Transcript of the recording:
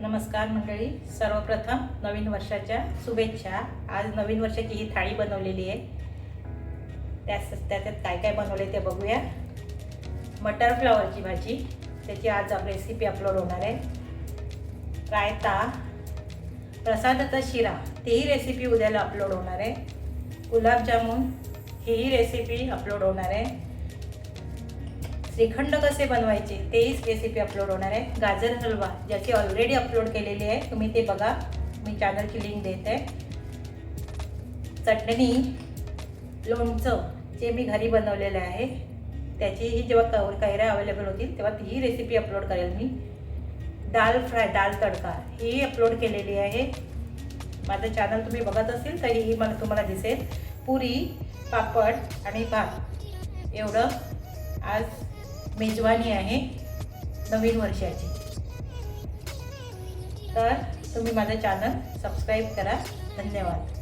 नमस्कार मंडळी. सर्वप्रथम नवीन वर्षाच्या शुभेच्छा. आज नवीन वर्षाची ही थाळी बनवलेली आहे. त्यास त्याच्यात काय काय बनवले ते बघूया. मटर फ्लॉवरची भाजी. त्याची आज रेसिपी अपलोड होणार आहे. रायता प्रसादाचा शिरा. तेही रेसिपी उद्याला अपलोड होणार आहे. गुलाबजामुन हीही रेसिपी अपलोड होणार आहे. श्रीखंड कसे बनवायचे तेहीच रेसिपी अपलोड होणार आहे. गाजर हलवा ज्याची ऑलरेडी अपलोड केलेली आहे. तुम्ही ते बघा. मी चॅनलची लिंक देते. चटणी लोणचं जे मी घरी बनवलेलं आहे त्याचीही जेव्हा कवर कैऱ्या अवेलेबल होतील तेव्हा तीही रेसिपी अपलोड करेल मी. दाल फ्राय दाल तडका ही अपलोड केलेली आहे. माझं चॅनल तुम्ही बघत असेल तरीही मला तुम्हाला दिसेल. पुरी पापड आणि भात. एवढं. आज मेजवानी आहे नवीन वर्षाची. तर तुम्ही माझं चॅनल सबस्क्राईब करा. धन्यवाद.